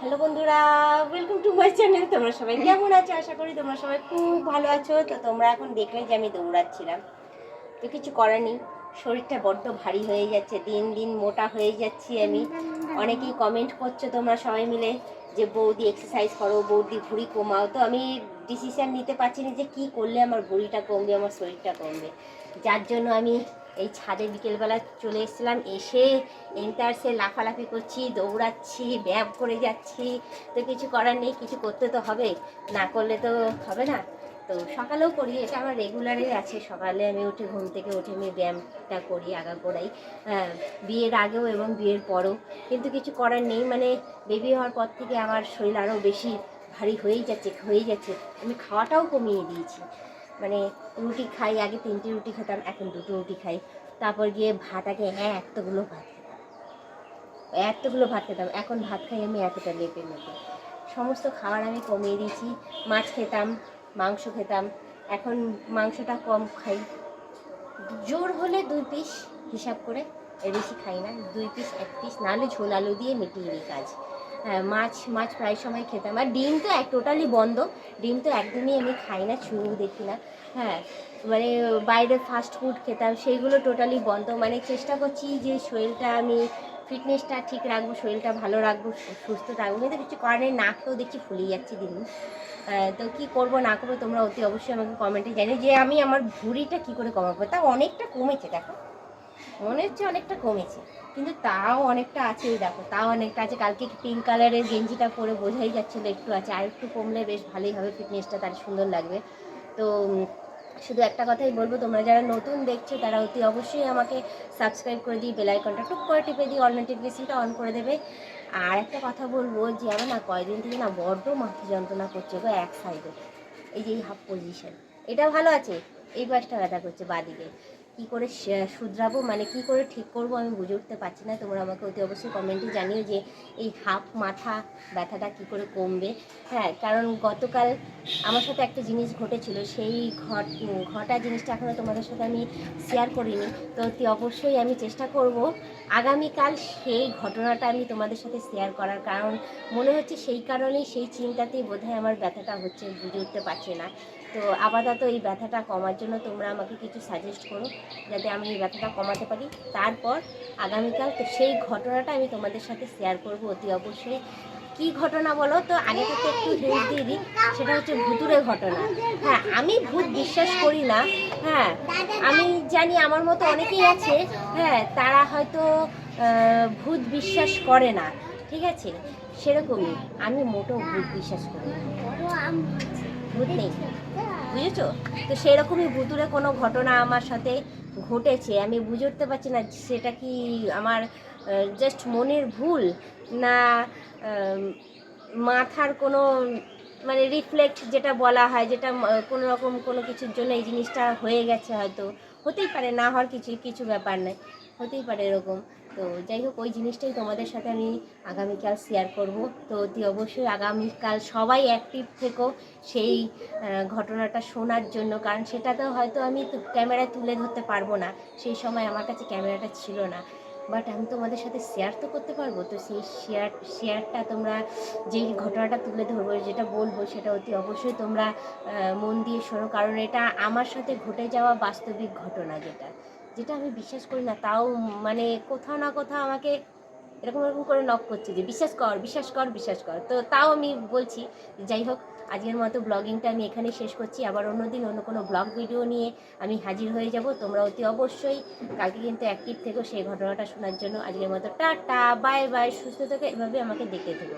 Hello বন্ধুরা welcome to my channel তোমরা সবাই কেমন আছো? আশা করি তোমরা সবাই খুব ভালো আছো। তো তোমরা এখন দেখলে যে আমি দৌড়াচ্ছিলাম। তো কিছু করার নেই, শরীরটা বড্ড ভারী হয়ে যাচ্ছে, দিন দিন মোটা হয়ে যাচ্ছি আমি। অনেকেই কমেন্ট করছ তোমরা সবাই মিলে যে, বৌদি এক্সারসাইজ করো, বৌদি ভুঁড়ি কমাও। তো আমি ডিসিশন নিতে পারছি না যে কী করলে আমার ভুঁড়িটা কমবে, আমার শরীরটা কমবে। যার জন্য আমি এই ছাদে বিকেলবেলা চলে এসেছিলাম এসে এন্টারসে লাফালাফি করছি দৌড়াচ্ছি ব্যায়াম করে যাচ্ছি। তো কিছু করার নেই কিছু করতে তো হবে না করলে তো হবে না। তো সকালেও করি এটা আমার রেগুলারই আছে। সকালে আমি উঠে ঘুম থেকে উঠে আমি ব্যায়ামটা করি আগা করাই। হ্যাঁ, বিয়ের আগেও এবং বিয়ের পরও। কিন্তু কিছু করার নেই মানে বেবি হওয়ার পর থেকে আমার শরীর আরও বেশি ভারী হয়েই যাচ্ছে হয়েই যাচ্ছে। আমি খাওয়াটাও কমিয়ে দিয়েছি। মানে রুটি খাই, আগে তিনটে রুটি খেতাম, এখন দুটো রুটি খাই। তারপর গিয়ে ভাত, আগে হ্যাঁ এতগুলো ভাত খেতাম। এতগুলো ভাত খেতাম। এখন ভাত খাই আমি এতটা লেপের মতো। সমস্ত খাবার আমি কমিয়ে দিয়েছি। মাছ খেতাম, মাংস খেতাম। এখন মাংসটা কম খাই। জোর হলে দুই পিস হিসাব করে এর বেশি খাই না। দুই পিস, এক পিস, নাহলে ঝোল আলু দিয়ে মিটিয়ে দিই কাজ। মাছ মাছ প্রায় সময় খেতাম। আর ডিম তো এক টোটালি বন্ধ। ডিম তো একদমই আমি খাই না ছুঁয়েও দেখি না। হ্যাঁ মানে বাইরে ফাস্ট ফুড খেতাম, সেইগুলো টোটালি বন্ধ। মানে চেষ্টা করছি যে শরীরটা আমি ফিটনেসটা ঠিক রাখব, শরীরটা ভালো রাখব সুস্থ রাখব কিন্তু কিছু কারণে নাকটাও দেখছি ফুলিয়ে যাচ্ছে দিন। দিন। তো কি করব, না করব তোমরা অতি অবশ্যই আমাকে কমেন্টে জানি যে আমি আমার ভুঁড়িটা কি করে কমাবো? তা অনেকটা কমেছে, দেখো। মনে হচ্ছে অনেকটা কমেছে। কিন্তু তাও অনেকটা আছে এই দেখো, তাও অনেকটা আছে। কালকে পিঙ্ক কালারের গেঞ্জিটা পরে বোঝাই যাচ্ছিল একটু আছে। আর একটু কমলে বেশ ভালোই হবে ফিটনেসটা তার সুন্দর লাগবে। তো শুধু একটা কথাই বলব, তোমরা যারা নতুন দেখছ, তারা অতি অবশ্যই আমাকে সাবস্ক্রাইব করে দিই বেল আইকনটা টুক করে টিপে দিই অল নোটিফিকেশনটা অন করে দেবে। আর একটা কথা বলব যে, আমার না কয়দিন থেকে না বড্ড মাথা যন্ত্রণা করছে গো এক সাইডে এই যে এই হাফ পজিশন এটা ভালো আছে? এই পাশটা ব্যথা করছে বাদিকে কি করে শুধরাবো? মানে কি করে ঠিক করব? আমি বুঝে উঠতে পারছি না। তোমরা আমাকে অতি অবশ্যই কমেন্টে জানিও যে এই হাফ মাথা ব্যথাটা কি করে কমবে। হ্যাঁ কারণ গতকাল আমার সাথে একটা জিনিস ঘটেছিল। সেই ঘট, ঘটা জিনিসটা এখনও তোমাদের সাথে আমি শেয়ার করিনি। তো অতি অবশ্যই আমি চেষ্টা করব। আগামীকাল সেই ঘটনাটা আমি তোমাদের সাথে শেয়ার করার কারণ মনে হচ্ছে সেই কারণেই সেই চিন্তাতেই বোধহয় আমার ব্যথাটা হচ্ছে, বুঝে উঠতে পারছে না। তো আপাতত এই ব্যথাটা কমার জন্য তোমরা আমাকে কিছু সাজেস্ট করো। যাতে আমি এই ব্যথাটা কমাতে পারি। তারপর আগামীকাল তো সেই ঘটনাটা আমি তোমাদের সাথে শেয়ার করব অতি অবশ্যই। কি ঘটনা বলো? তো আগে থেকে একটু হিন্ট দিয়ে দিই, সেটা হচ্ছে ভুতুরে ঘটনা। হ্যাঁ আমি ভূত বিশ্বাস করি না। হ্যাঁ আমি জানি আমার মতো অনেকেই আছে হ্যাঁ তারা হয়তো ভূত বিশ্বাস করে না, ঠিক আছে? সেরকমই, আমি মোটো ভূত বিশ্বাস করি ভূত নেই। বুঝেছ? তো সেরকমই ভুতুরে কোনো ঘটনা আমার সাথে ঘটেছে। আমি বুঝে উঠতে পারছি না সেটা কি আমার জাস্ট মনের ভুল না মাথার কোনো মানে রিফ্লেক্ট যেটা বলা হয়, যেটা কোনো রকম কোনো কিছুর জন্য এই জিনিসটা হয়ে গেছে হয়তো। হতেই পারে না হওয়ার কিছু কিছু ব্যাপার নেই হতেই পারে এরকম। তো যাই হোক, ওই জিনিসটাই তোমাদের সাথে আমি আগামীকাল শেয়ার করব। তো অতি অবশ্যই আগামীকাল সবাই অ্যাক্টিভ থেকো সেই ঘটনাটা শোনার জন্য। কারণ সেটা তো হয়তো আমি ক্যামেরায় তুলে ধরতে পারব না। সেই সময় আমার কাছে ক্যামেরাটা ছিল না। বাট আমি তোমাদের সাথে শেয়ার তো করতে পারব। তো সেই শেয়ার শেয়ারটা তোমরা যেই ঘটনাটা তুলে ধরবো, যেটা বলব, সেটা অতি অবশ্যই তোমরা মন দিয়ে শোনো। কারণ এটা আমার সাথে ঘটে যাওয়া বাস্তবিক ঘটনা যেটা। যেটা আমি বিশ্বাস করি না, তাও মানে কোথাও না কোথাও আমাকে এরকম এরকম করে নক করছে যে, বিশ্বাস কর বিশ্বাস কর বিশ্বাস কর। তো তাও আমি বলছি যাই হোক, আজকের মতো ব্লগিংটা আমি এখানে শেষ করছি। আবার অন্যদিন অন্য কোনো ব্লগ ভিডিও নিয়ে আমি হাজির হয়ে যাব। তোমরা অতি অবশ্যই কালকে কিন্তু অ্যাক্টিভ থেকো সেই ঘটনাটা শোনার জন্য। আজকের মতো টাটা বাই বাই সুস্থ থেকে। এভাবে আমাকে দেখতে থেকো।